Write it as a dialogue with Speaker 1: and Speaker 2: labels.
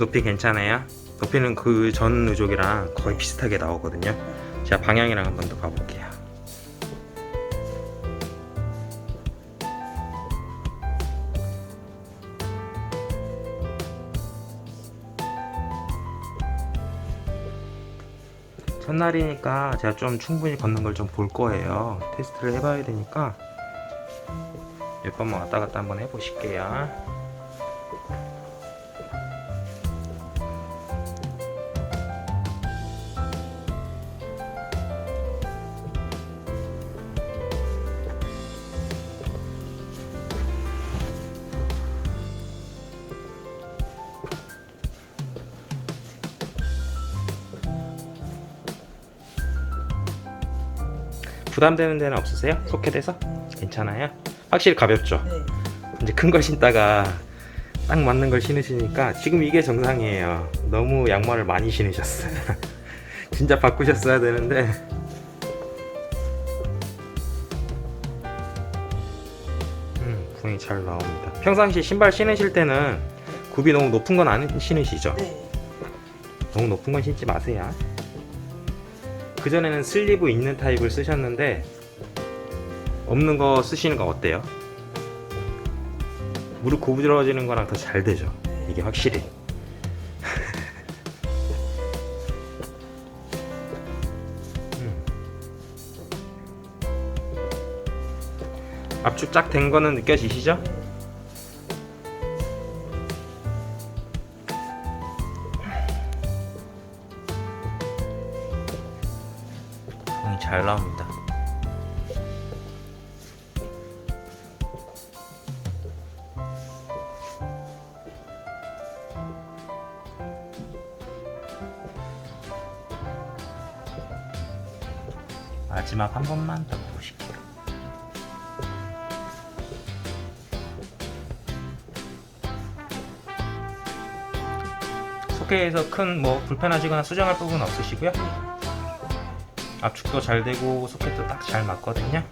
Speaker 1: 높이 괜찮아요? 높이는 그 전 누족이랑 거의 비슷하게 나오거든요. 제가 방향이랑 한번 더 봐볼게요. 첫날이니까 제가 좀 충분히 걷는 걸 좀 볼 거예요. 테스트를 해봐야 되니까 몇 번만 왔다 갔다 한번 해보실게요. 부담되는 데는 없으세요? 소켓에서? 괜찮아요? 확실히 가볍죠?
Speaker 2: 네.
Speaker 1: 이제 큰 걸 신다가 딱 맞는 걸 신으시니까 지금 이게 정상이에요. 너무 양말을 많이 신으셨어요. 진짜 바꾸셨어야 되는데. 음, 분이 잘 나옵니다. 평상시 신발 신으실 때는 굽이 너무 높은 건 안 신으시죠?
Speaker 2: 네.
Speaker 1: 너무 높은 건 신지 마세요. 그전에는 슬리브 있는 타입을 쓰셨는데 없는 거 쓰시는 거 어때요? 무릎 구부러지는 거랑 더 잘 되죠. 이게 확실히. 음. 압축 쫙 된 거는 느껴지시죠? 잘 나옵니다. 마지막 한 번만 더 보실게요. 소개에서 큰 뭐 불편하시거나 수정할 부분 없으시고요. 압축도 잘 되고 소켓도 딱 잘 맞거든요.